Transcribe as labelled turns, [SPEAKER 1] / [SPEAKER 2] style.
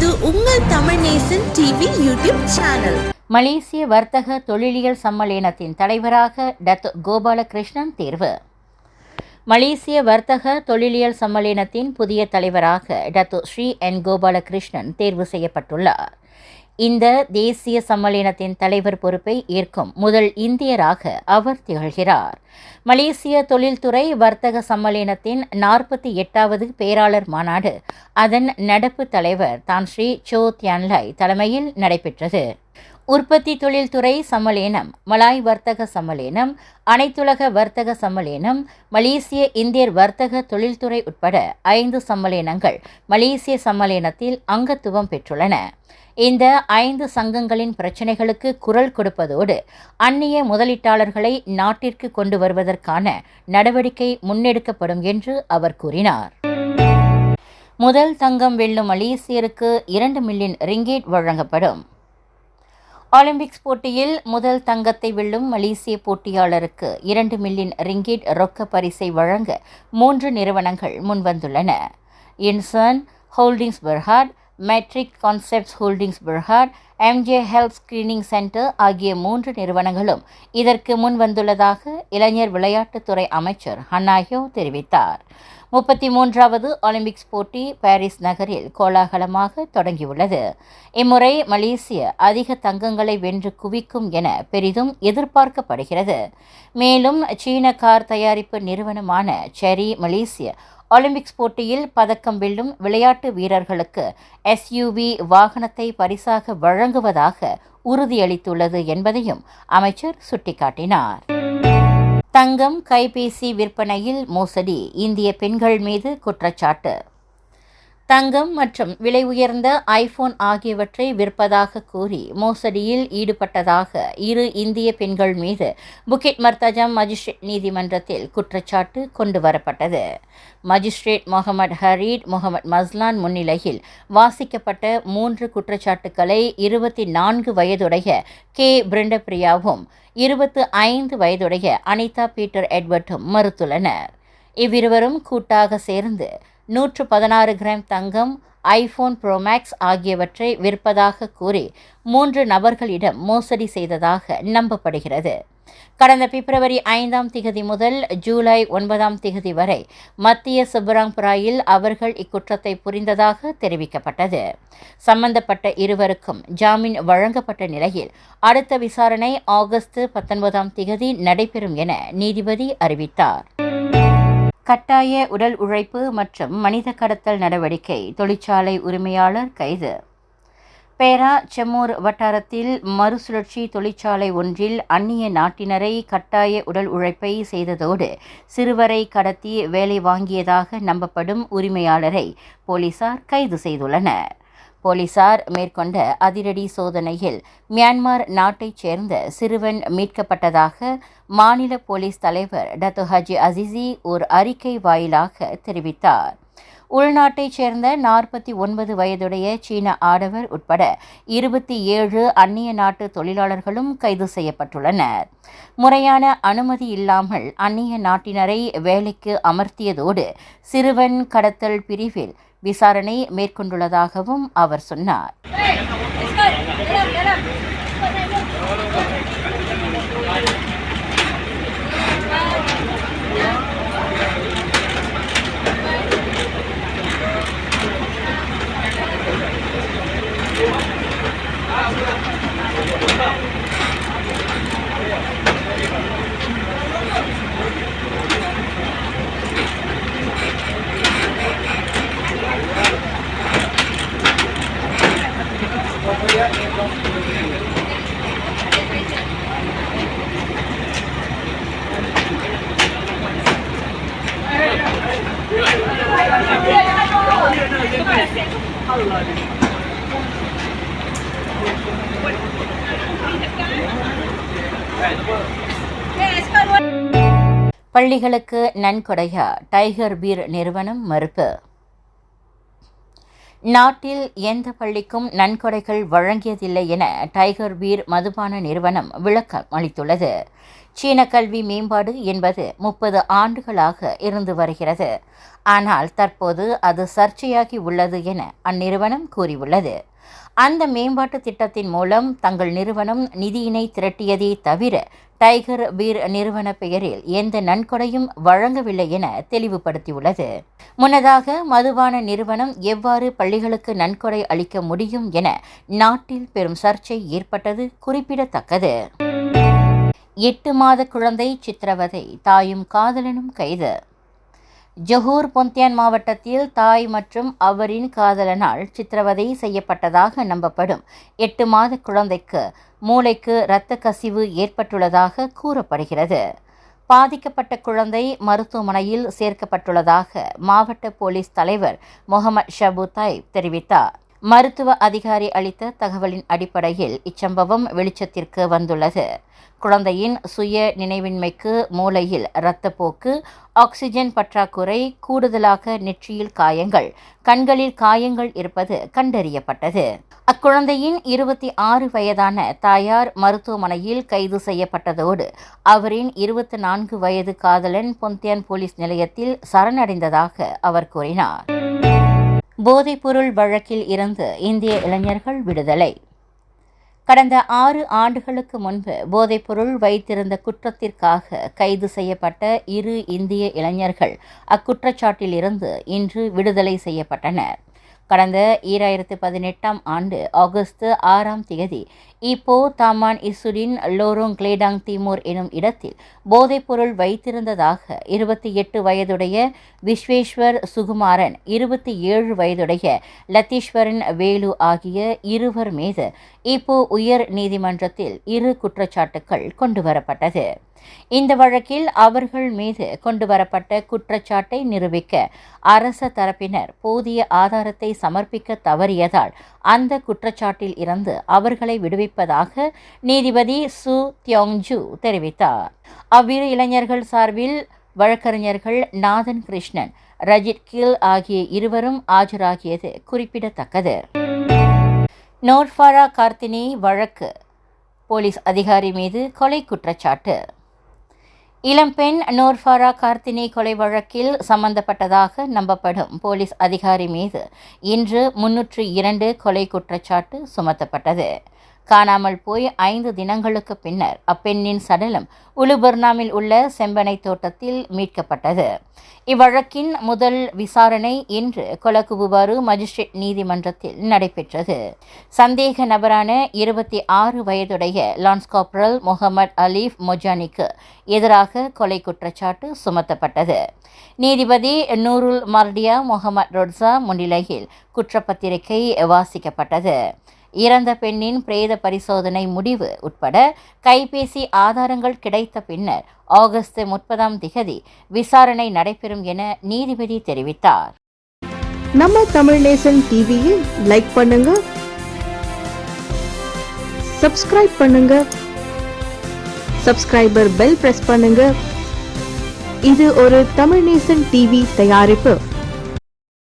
[SPEAKER 1] இது உங்கள் Tamil Nesan TV YouTube channel.
[SPEAKER 2] மலேசிய வர்த்தக தொழிலியல் சம்மேளனத்தின் தலைவராக டத் கோபாலகிருஷ்ணன் தேர்வு. மலேசிய வர்த்தக தொழிலியல் சம்மேளனத்தின் புதிய தலைவராக டத்து ஸ்ரீ என் கோபாலகிருஷ்ணன் தேர்வு செய்யப்பட்டுள்ளார். இந்த தேசிய சம்மேளனத்தின் தலைவர் பொறுப்பை ஏற்கும் முதல் இந்தியராக அவர் திகழ்கிறார். மலேசிய தொழில்துறை வர்த்தக சம்மேளனத்தின் நாற்பத்தி எட்டாவது பேராளர் மாநாடு அதன் நடப்பு தலைவர் தான் ஸ்ரீ சோ தியான்லாய் தலைமையில் நடைபெற்றது. உற்பத்தி தொழில்துறை சமலேனம் மலாய் வர்த்தக சமலேனம் அனைத்துலக வர்த்தக சம்மேளனம் மலேசிய இந்தியர் வர்த்தக தொழில்துறை உட்பட ஐந்து சம்மேளனங்கள் மலேசிய சம்மேளனத்தில் அங்கத்துவம் பெற்றுள்ளன. இந்த ஐந்து சங்கங்களின் பிரச்சினைகளுக்கு குரல் கொடுப்பதோடு அந்நிய முதலீட்டாளர்களை நாட்டிற்கு கொண்டு வருவதற்கான நடவடிக்கை முன்னெடுக்கப்படும் என்று அவர் கூறினார். முதல் தங்கம் வெல்லும் மலேசியருக்கு இரண்டு மில்லியன் ரிங்கேட் வழங்கப்படும். ஒலிம்பிக்ஸ் போட்டியில் முதல் தங்கத்தை வெல்லும் மலேசிய போட்டியாளருக்கு இரண்டு மில்லியன் ரிங்கிட் ரொக்க பரிசை வழங்க மூன்று நிறுவனங்கள் முன்வந்துள்ளன. இன்சர்ன் holdings Berhad Matrix concepts holdings Berhad MJ health screening centre ஆகிய மூன்று நிறுவனங்களும் இதற்கு முன் வந்துள்ளதாக இளைஞர் விளையாட்டுத்துறை அமைச்சர் ஹன்னாயோ தெரிவித்தார். முப்பத்தி மூன்றாவது ஒலிம்பிக்ஸ் போட்டி பாரிஸ் நகரில் கோலாகலமாக தொடங்கியுள்ளது. இம்முறை மலேசிய அதிக தங்கங்களை வென்று குவிக்கும் என பெரிதும் எதிர்பார்க்கப்படுகிறது. மேலும் சீன கார் தயாரிப்பு நிறுவனமான செரி மலேசிய ஒலிம்பிக்ஸ் போட்டியில் பதக்கம் வெல்லும் விளையாட்டு வீரர்களுக்கு எஸ்யூவி வாகனத்தை பரிசாக வழங்குவதாக உறுதியளித்துள்ளது என்பதையும் அமைச்சர் சுட்டிக்காட்டினார். தங்கம் கைபேசி விற்பனையில் மோசடி இந்திய பெண்கள் மீது குற்றச்சாட்டு. தங்கம் மற்றும் விலை உயர்ந்த ஐபோன் ஆகியவற்றை விற்பதாக கூறி மோசடியில் ஈடுபட்டதாக இரு இந்திய பெண்கள் மீது புக்கெட் மர்தஜம் மஜிஸ்ட்ரேட் நீதிமன்றத்தில் குற்றச்சாட்டு கொண்டு வரப்பட்டது. Magistrate Muhammad Harith Muhammad Maslan முன்னிலையில் வாசிக்கப்பட்ட மூன்று குற்றச்சாட்டுக்களை இருபத்தி நான்கு வயதுடைய கே. பிரிண்டபிரியாவும் இருபத்து ஐந்து வயதுடைய அனிதா பீட்டர் எட்வர்டும் மறுத்துள்ளனர். இவ்விருவரும் கூட்டாக சேர்ந்து நூற்று பதினாறு கிராம் தங்கம் ஐபோன் ப்ரோமேக்ஸ் ஆகியவற்றை விற்பதாக கூறி மூன்று நபர்களிடம் மோசடி செய்ததாக நம்பப்படுகிறது. கடந்த பிப்ரவரி ஐந்தாம் திகதி முதல் ஜூலை ஒன்பதாம் திகதி வரை மத்திய சிபராங்புராயில் அவர்கள் இக்குற்றத்தை புரிந்ததாக தெரிவிக்கப்பட்டது. சம்பந்தப்பட்ட இருவருக்கும் ஜாமீன் வழங்கப்பட்ட நிலையில் அடுத்த விசாரணை ஆகஸ்ட் பத்தொன்பதாம் திகதி நடைபெறும் என நீதிபதி அறிவித்தார். கட்டாய உடல் உழைப்பு மற்றும் மனித கடத்தல் நடவடிக்கை தொழிற்சாலை உரிமையாளர் கைது. பேரா செம்மூர் வட்டாரத்தில் மறுசுழற்சி தொழிற்சாலை ஒன்றில் அந்நிய நாட்டினரை கட்டாய உடல் உழைப்பை செய்ததோடு சிறுவரை கடத்தி வேலை வாங்கியதாக நம்பப்படும் உரிமையாளரை போலீசார் கைது செய்துள்ளனர். போலீசார் மேற்கொண்ட அதிரடி சோதனையில் மியான்மர் நாட்டைச் சேர்ந்த சிறுவன் மீட்கப்பட்டதாக மாநில போலீஸ் தலைவர் டத்து ஹஜி அசிசி ஒரு அறிக்கை வாயிலாக தெரிவித்தார். உள்நாட்டைச் சேர்ந்த நாற்பத்தி ஒன்பது வயதுடைய சீன ஆடவர் உட்பட இருபத்தி ஏழு அந்நிய நாட்டு தொழிலாளர்களும் கைது செய்யப்பட்டுள்ளனர். முறையான அனுமதி இல்லாமல் அந்நிய நாட்டினரை வேலைக்கு அமர்த்தியதோடு சிறுவன் கடத்தல் பிரிவில் விசாரணை மேற்கொண்டுள்ளதாகவும் அவர் சொன்னார். பள்ளிகளுக்கு நன்கொடையா டைகர் பீர் நிறுவனம் மறுப்பு. நாட்டில் எந்த பள்ளிக்கும் நன்கொடைகள் வழங்கியதில்லை என டைகர் பீர் மதுபான நிறுவனம் விளக்கம் அளித்துள்ளது. சீன கல்வி மேம்பாடு என்பது முப்பது ஆண்டுகளாக இருந்து வருகிறது. ஆனால் தற்போது அது சர்ச்சையாகி உள்ளது என அந்நிறுவனம் கூறியுள்ளது. அந்த மேம்பாட்டு திட்டத்தின் மூலம் தங்கள் நிறுவனம் நிதியினை திரட்டியதே தவிர டைகர் பீர் நிறுவன பெயரில் எந்த நன்கொடையும் வழங்கவில்லை என தெளிவுபடுத்தியுள்ளது. முன்னதாக மதுபான நிறுவனம் எவ்வாறு பள்ளிகளுக்கு நன்கொடை அளிக்க முடியும் என நாட்டில் பெரும் சர்ச்சை ஏற்பட்டது குறிப்பிடத்தக்கது. எட்டு மாத குழந்தை சித்திரவதை. தாயும் காதலனும் கைது. ஜொஹூர் பொந்தியான் மாவட்டத்தில் தாய் மற்றும் அவரின் காதலனால் சித்திரவதை செய்யப்பட்டதாக நம்பப்படும் எட்டு மாத குழந்தைக்கு மூளைக்கு இரத்த கசிவு ஏற்பட்டுள்ளதாக கூறப்படுகிறது. பாதிக்கப்பட்ட குழந்தை மருத்துவமனையில் சேர்க்கப்பட்டுள்ளதாக மாவட்ட போலீஸ் தலைவர் முகமது ஷபு தாய் தெரிவித்தார். மருத்துவ அதிகாரி அளித்த தகவலின் அடிப்படையில் இச்சம்பவம் வெளிச்சத்திற்கு வந்துள்ளது. குழந்தையின் சுய நினைவின்மைக்கு மூளையில் இரத்தப்போக்கு ஆக்சிஜன் பற்றாக்குறை கூடுதலாக நெற்றியில் காயங்கள் கண்களில் காயங்கள் இருப்பது கண்டறியப்பட்டது. அக்குழந்தையின் இருபத்தி ஆறு வயதான தாயார் மருத்துவமனையில் கைது செய்யப்பட்டதோடு அவரின் இருபத்தி நான்கு வயது காதலன் பொந்தியான் போலீஸ் நிலையத்தில் சரணடைந்ததாக அவர் கூறினார். போதைப்பொருள் வழக்கில் இருந்து இந்திய இளைஞர்கள் விடுதலை. கடந்த ஆறு ஆண்டுகளுக்கு முன்பு போதைப்பொருள் வைத்திருந்த குற்றத்திற்காக கைது செய்யப்பட்ட இரு இந்திய இளைஞர்கள் அக்குற்றச்சாட்டிலிருந்து இன்று விடுதலை செய்யப்பட்டனர். கடந்த ஈராயிரத்து பதினெட்டாம் ஆண்டு ஆகஸ்ட் ஆறாம் தேதி இப்போ தாமான் இசுடின் லோரோங் கிளேடாங் திமோர் எனும் இடத்தில் போதைப்பொருள் வைத்திருந்ததாக இருபத்தி எட்டு வயதுடைய விஸ்வேஸ்வர் சுகுமாரன் இருபத்தி ஏழு வயதுடைய லத்தீஸ்வரன் வேலு ஆகிய இருவர் மீது இப்போ உயர் நீதிமன்றத்தில் இரு குற்றச்சாட்டுகள் கொண்டுவரப்பட்டது இந்த வழக்கில் அவர்கள் மீது கொண்டுவரப்பட்ட குற்றச்சாட்டை நிரூபிக்க அரச தரப்பினர் போதிய ஆதாரத்தை சமர்ப்பிக்க தவறியதால் அந்த குற்றச்சாட்டில் இருந்து அவர்களை அளிப்பதாக நீதிபதி சு தியோங்ஜு தெரிவித்தார். அவ்விரு இளைஞர்கள் சார்பில் வழக்கறிஞர்கள் நாதன் கிருஷ்ணன் ரஜித் கில் ஆகிய இருவரும் ஆஜராகியது குறிப்பிடத்தக்கது. நோர்ஃபாரா கார்த்தினி வழக்கு போலீஸ் அதிகாரி மீது கொலை குற்றச்சாட்டு. இளம்பெண் நோர்ஃபாரா கார்த்தினி கொலை வழக்கில் சம்பந்தப்பட்டதாக நம்பப்படும் போலீஸ் அதிகாரி மீது இன்று முன்னூற்று இரண்டு கொலை குற்றச்சாட்டு சுமத்தப்பட்டது. காணாமல் போய் ஐந்து தினங்களுக்கு பின்னர் அப்பெண்ணின் சடலம் உலுபர்னாமில் உள்ள செம்பனை தோட்டத்தில் மீட்கப்பட்டது. இவ்வழக்கின் முதல் விசாரணை இன்று கொலகுபுபாரு மஜிஸ்ட்ரேட் நீதிமன்றத்தில் நடைபெற்றது. சந்தேக நபரான இருபத்தி ஆறு வயதுடைய லான்ஸ் காப்ரல் முகமது அலீஃப் மொஜானிக்கு எதிராக கொலை குற்றச்சாட்டு சுமத்தப்பட்டது. நீதிபதி நூருல் மர்டியா முகமது ரொட்ஸா முன்னிலையில் குற்றப்பத்திரிகை வாசிக்கப்பட்டது. இறந்த பெண்ணின் பிரேத பரிசோதனை முடிவு உட்பட கைபேசி ஆதாரங்கள் கிடைத்த பின்னர் ஆகஸ்ட் முப்பதாம் திகதி விசாரணை நடைபெறும் என நீதிபதி தெரிவித்தார்.
[SPEAKER 1] நம்ம தமிழ் நேசன் டிவியில் லைக் பண்ணுங்க சப்ஸ்கிரைப் பண்ணுங்க சப்ஸ்கிரைபர் பெல் பிரஸ் பண்ணுங்க. இது ஒரு தமிழ் நேசன் டிவி தயாரிப்பு.